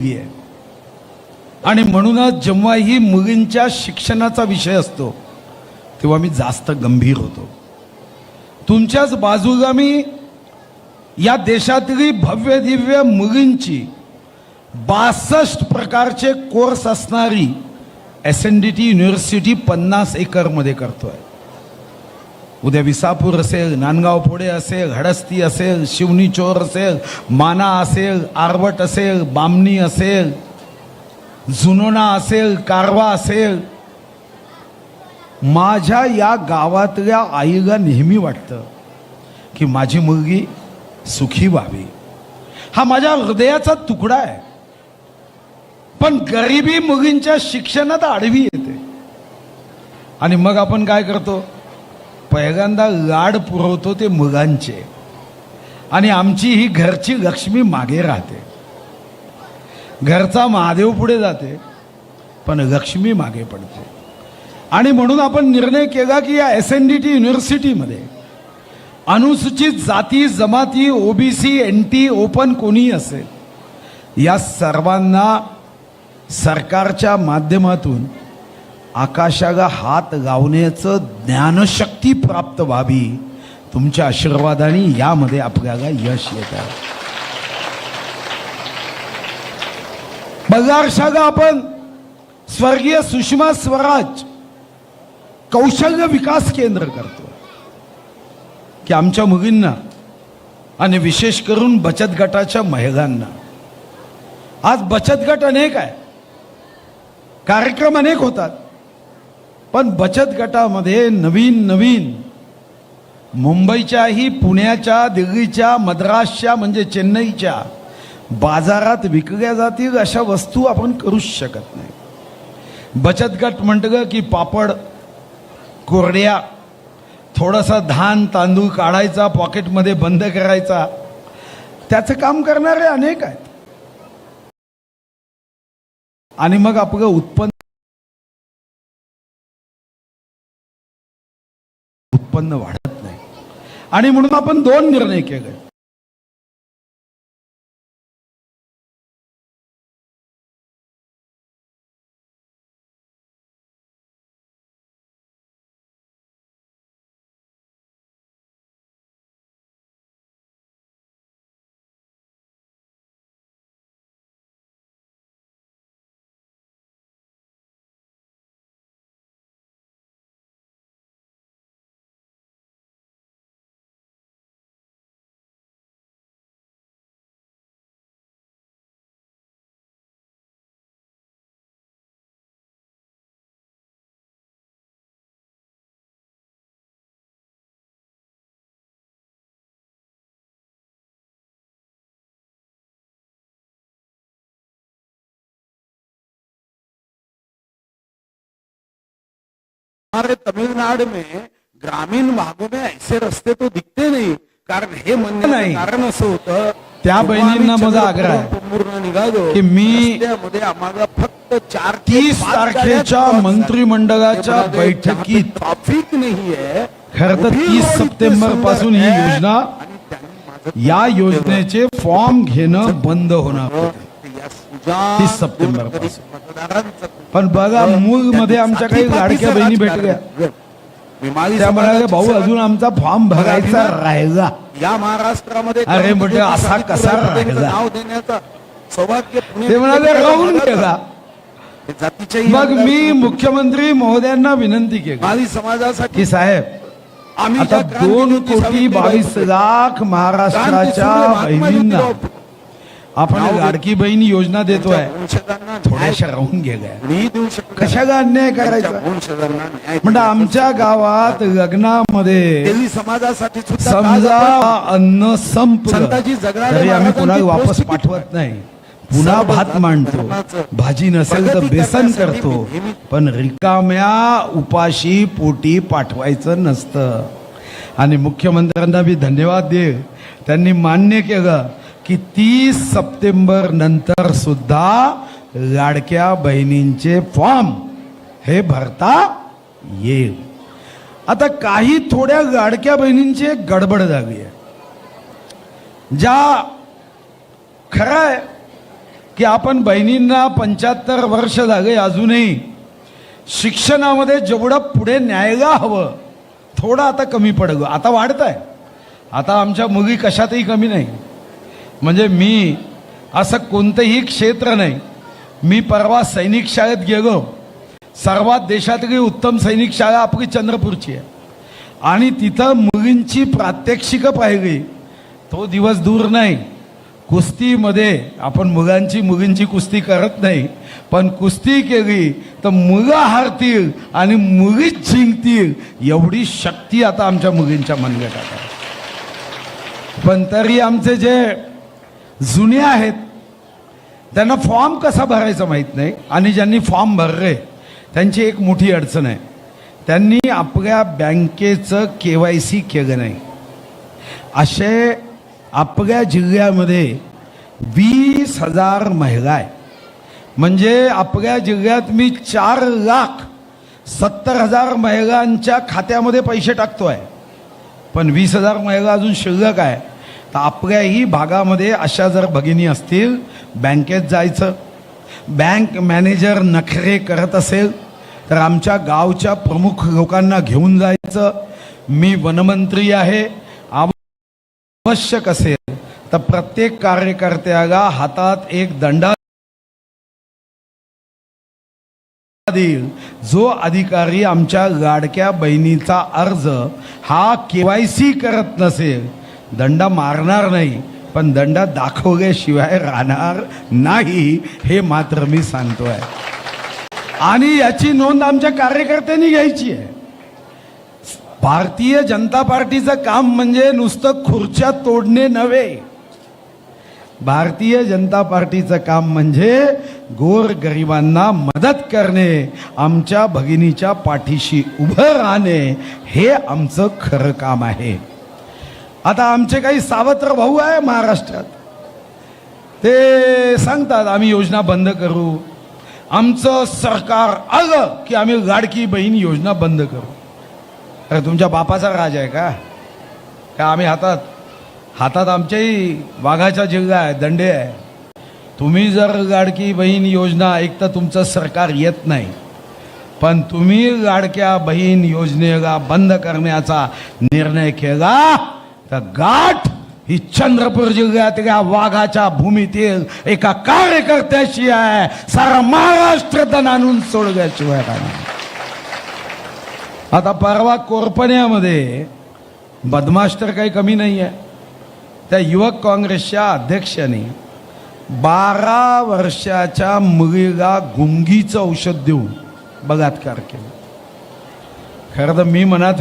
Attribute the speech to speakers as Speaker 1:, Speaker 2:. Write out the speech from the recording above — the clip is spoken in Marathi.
Speaker 1: आहे. आणि म्हणूनच जेव्हाही मुलींच्या शिक्षणाचा विषय असतो तेव्हा मी जास्त गंभीर होतो. तुमच्याच बाजूला मी या देशातली भव्य दिव्य मुलींची बासष्ट प्रकारचे कोर्स असणारी S N D T university पन्नास एकरमध्ये करतोय. उद्या विसापूर असेल नांदगाव पुढे असेल हडस्ती असेल शिवनी चोर असेल माना असेल आरवट असेल बामणी असेल जुनोना असेल कारवा असेल. माझ्या या गावातल्या आईला नेहमी वाटतं की माझी मुलगी सुखी व्हावी. हा माझ्या हृदयाचा तुकडा आहे. पण गरिबी मुलींच्या शिक्षणात आडवी येते. आणि मग आपण काय करतो? पहिल्यांदा लाड पुरवतो ते मुलांचे. आणि आमची ही घरची लक्ष्मी मागे राहते. घरचा महादेव पुढे जाते पण लक्ष्मी मागे पडते. आणि म्हणून आपण निर्णय केला की या एस एन डी टी युनिव्हर्सिटीमध्ये अनुसूचित जाती जमाती ओबीसी एन टी ओपन कोणी असेल या सर्वांना सरकारच्या माध्यमातून आकाशाला हात लावण्याचं ज्ञानशक्ती प्राप्त व्हावी. तुमच्या आशीर्वादाने यामध्ये आपल्याला यश येत. आहे बगारशाला आपण स्वर्गीय सुषमा स्वराज कौशल्य विकास केंद्र करतो. की आमच्या मुलींना आणि विशेष करून बचत गटाच्या महिलांना. आज बचत गट अनेक आहे. कार्यक्रम अनेक होतात. पण बचत गटामध्ये नवीन नवीन मुंबईच्याही पुण्याच्या दिल्लीच्या मद्रासच्या म्हणजे चेन्नईच्या बाजारात विकल्या जातील अशा वस्तू आपण करूच शकत नाही. बचत गट म्हटलं की पापड कोरड्या थोडासा धान तांदूळ काढायचा पॉकेटमध्ये बंद करायचा. त्याचं काम करणारे अनेक आहेत. आणि मग आपलं उत्पन्न उत्पन्न वाढत नाही. आणि म्हणून आपण दोन निर्णय केले.
Speaker 2: हमारे तमिलनाडु में ग्रामीण भागों में ऐसे रस्ते तो दिखते नहीं कारण हे म्हणण्याचं
Speaker 1: नाही.
Speaker 2: कारण असं होतं
Speaker 1: त्या बहिणींना माझा आग्रह आहे.
Speaker 2: निघालो
Speaker 1: की मी
Speaker 2: आम्हाला फक्त चार
Speaker 1: तीस तारखेच्या मंत्रिमंडळाच्या बैठकीत
Speaker 2: ट्रॅफिक नाही आहे
Speaker 1: खरं तर तीस सप्टेंबरपासून ही. योजना या योजनेचे फॉर्म घेणं बंद होणार 30 सप्टेंबर पण बघा मूळमध्ये आमच्या काही लाडक्या बहिणी भेटल्या. त्या म्हणाले भाऊ अजून आमचा फॉर्म भरायचा राहिला.
Speaker 2: या महाराष्ट्रामध्ये
Speaker 1: अरे म्हटलं असा कसा राहिला?
Speaker 2: नाव देण्याचा सौभाग्य
Speaker 1: ते म्हणाले राहून गेला. मग मी मुख्यमंत्री महोदयांना विनंती केली.
Speaker 2: माली समाजासाठी
Speaker 1: की साहेब
Speaker 2: आम्ही
Speaker 1: दोन कोटी बावीस लाख महाराष्ट्राच्या बहिणींना आपण. लाडकी बहिणी योजना देतोय. थोड्याशा राहून गेल्या. कशाला अन्याय करायचा? म्हणजे आमच्या गावात लग्नामध्ये
Speaker 2: समाजासाठी
Speaker 1: समजा अन्न तरी आम्ही पुन्हा वापस पाठवत नाही. पुन्हा भात मांडतो. भाजी नसेल तर बेसन करतो. पण रिकाम्या उपाशी पोटी पाठवायचं नसतं. आणि मुख्यमंत्र्यांना मी धन्यवाद दे त्यांनी मान्य केलं. की तीस सप्टेंबर नंतर सुद्धा लाडक्या बहिणींचे फॉर्म हे भरता येईल. आता काही थोड्या लाडक्या बहिणींची एक गडबड झाली आहे. ज्या खरं आहे की आपण बहिणींना पंच्याहत्तर वर्ष झाले अजूनही शिक्षणामध्ये जेवढं पुढे न्यायला हवं थोडं आता कमी पडलं. आता वाढत आहे आता आमच्या मुली कशातही कमी नाही. म्हणजे मी असं कोणतंही क्षेत्र नाही. मी परवा सैनिक शाळेत गेलो. सर्वात देशातली उत्तम सैनिक शाळा आपली चंद्रपूरची आहे. आणि तिथं मुलींची प्रात्यक्षिकं पाहिली. तो दिवस दूर नाही. कुस्तीमध्ये आपण मुलांची मुलींची कुस्ती करत नाही. पण कुस्ती केली तर मुलं हारतील आणि मुलीच जिंकतील एवढी शक्ती आता आमच्या मुलींच्या मनगटात आहे. पण तरी आमचे जे जुने आहेत. त्यांना फॉर्म कसा भरायचा माहीत नाही आणि ज्यांनी फॉर्म भरले त्यांची एक मोठी अडचण आहे. त्यांनी आपल्या बँकेचं के वाय सी केलं नाही. असे आपल्या जिल्ह्यामध्ये वीस हजार महिला आहे म्हणजे आपल्या जिल्ह्यात मी चार लाख सत्तर हजार महिलांच्या खात्यामध्ये पैसे टाकतो आहे पण वीस हजार महिला अजून शिल्लक आहे. तर आपल्याही भागामध्ये अशा जर भगिनी असतील बँकेत जायचं. बँक मॅनेजर नखरे करत असेल तर आमच्या गावच्या प्रमुख लोकांना घेऊन जायचं. मी वनमंत्री आहे आवश्यक असेल तर प्रत्येक कार्यकर्त्याला हातात एक दंडा देईल. जो अधिकारी आमच्या लाडक्या बहिणीचा अर्ज हा केवायसी करत नसेल दंडा मारणार नाही पण दंडा दाखवल्याशिवाय राहणार नाही हे मात्र मी सांगतोय. आणि याची नोंद आमच्या कार्यकर्त्यांनी घ्यायची आहे. भारतीय जनता पार्टीचं काम म्हणजे नुसतं खुर्च्या तोडणे नव्हे. भारतीय जनता पार्टीचं काम म्हणजे गोर गरिबांना मदत करणे आमच्या भगिनीच्या पाठीशी उभं राहणे हे आमचं खरं काम आहे. आता आमचे काही सावत्र भाऊ आहे महाराष्ट्रात. ते सांगतात आम्ही योजना बंद करू. आमचं सरकार आलं की आम्ही लाडकी बहीण योजना बंद करू. अरे तुमच्या बापाचा राज आहे का? का आम्ही हातात हातात आमच्याही वाघाचा जिल्हा आहे दंडे आहे. तुम्ही जर लाडकी बहीण योजना एक तर तुमचं सरकार येत नाही. पण तुम्ही लाडक्या बहीण योजनेला बंद करण्याचा निर्णय केला तर गाठ ही चंद्रपूर जिल्ह्यातल्या वाघाच्या भूमीतील एका कार्यकर्त्याशी आहे. सारा महाराष्ट्र दण आणून सोडल्याशिवाय आता परवा कोरपण्यामध्ये बदमाश तर काही कमी नाही आहे त्या युवक काँग्रेसच्या अध्यक्षाने बारा वर्षाच्या मुलीला गुंगीचं औषध देऊन बलात्कार केला. खरं तर मी मनात